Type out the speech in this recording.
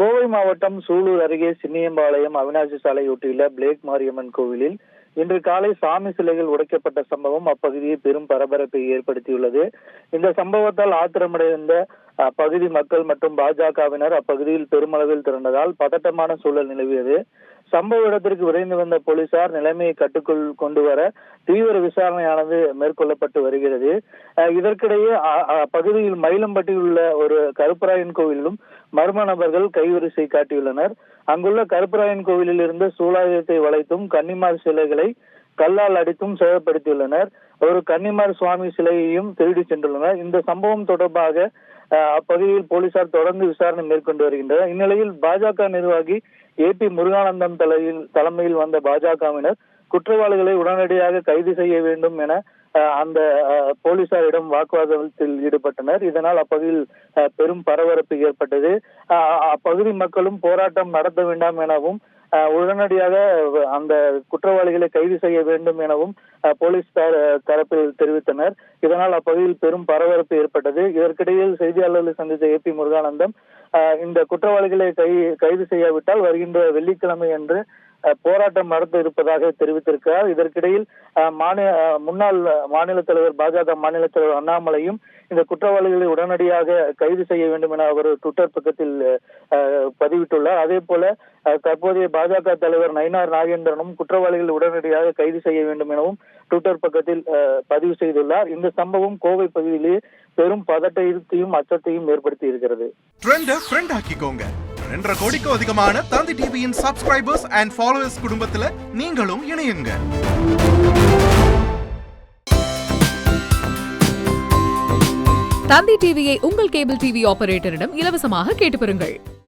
கோவை மாவட்டம் சூலூர் அருகே சின்னியம்பாளையம் அவினாசி சாலையொட்டியுள்ள பிளேக் மாரியம்மன் கோவிலில் இன்று காலை சாமி சிலைகள் உடைக்கப்பட்ட சம்பவம் அப்பகுதியை பெரும் பரபரப்பை ஏற்படுத்தியுள்ளது. இந்த சம்பவத்தால் ஆத்திரமடைந்த அப்பகுதி மக்கள் மற்றும் பாஜகவினர் அப்பகுதியில் பெருமளவில் திரண்டதால் பதட்டமான சூழல் நிலவியது. சம்பவ இடத்திற்கு விரைந்து வந்த போலீசார் நிலைமையை கட்டுக்குள் கொண்டு வர தீவிர விசாரணையானது மேற்கொள்ளப்பட்டு வருகிறது. இதற்கிடையே அப்பகுதியில் மயிலம்பட்டியில் உள்ள ஒரு கருப்பராயன் கோவிலிலும் மர்ம நபர்கள் கைவரிசை காட்டியுள்ளனர். அங்குள்ள கருப்பராயன் கோவிலில் இருந்து சூலாயுதத்தை வளைத்தும் கன்னிமார் சிலைகளை கல்லால் அடித்தும் சேதப்படுத்தியுள்ளனர். ஒரு கன்னிமார் சுவாமி சிலையையும் திருடி சென்றுள்ளனர். இந்த சம்பவம் தொடர்பாக அப்பகுதியில் போலீசார் தொடர்ந்து விசாரணை மேற்கொண்டு வருகின்றனர். இந்நிலையில் பாஜக நிர்வாகி ஏ பி முருகானந்தம் தலையில் தலைமையில் வந்த பாஜகவினர் குற்றவாளிகளை உடனடியாக கைது செய்ய வேண்டும் என அஹ், அந்த அஹ், போலீசாரிடம் வாக்குவாதத்தில் ஈடுபட்டனர். இதனால் அப்பகுதியில் பெரும் பரபரப்பு ஏற்பட்டது. அப்பகுதி மக்களும் போராட்டம் நடத்த வேண்டாம் எனவும் உடனடியாக அந்த குற்றவாளிகளை கைது செய்ய வேண்டும் எனவும் போலீஸ் தர- தரப்பில் தெரிவித்தனர். இதனால் அப்பகுதியில் பெரும் பரபரப்பு ஏற்பட்டது. இதற்கிடையில் செய்தியாளர்களை சந்தித்த ஏ பி முருகானந்தம் இந்த குற்றவாளிகளை கை கைது செய்யாவிட்டால் வருகின்ற வெள்ளிக்கிழமை அன்று போராட்டம் நடத்த இருப்பதாக தெரிவித்திருக்கிறார். இதற்கிடையில் மாநில முன்னாள் மாநில தலைவர் பாஜக மாநில தலைவர் அண்ணாமலையும் இந்த குற்றவாளிகளை உடனடியாக கைது செய்ய வேண்டும் என அவர் ட்விட்டர் பக்கத்தில் அஹ், பதிவிட்டுள்ளார். அதே போல தற்போதைய பாஜக தலைவர் நயினார் நாகேந்திரனும் குற்றவாளிகளை உடனடியாக கைது செய்ய வேண்டும் எனவும் ட்விட்டர் பக்கத்தில் பதிவு செய்துள்ளார். இந்த சம்பவம் கோவை பகுதியிலேயே பெரும் பதட்டத்தையும் அச்சத்தையும் ஏற்படுத்தி இருக்கிறது. ரெண்டரை கோடிக்கும் அதிகமான தந்தி டிவியின் சப்ஸ்கிரைபர்ஸ் அண்ட் ஃபாலோவர்ஸ் குடும்பத்துல நீங்களும் இணையுங்க. தந்தி டிவியை உங்கள் கேபிள் டிவி ஆபரேட்டரிடம் இலவசமாக கேட்டு பெறுங்கள்.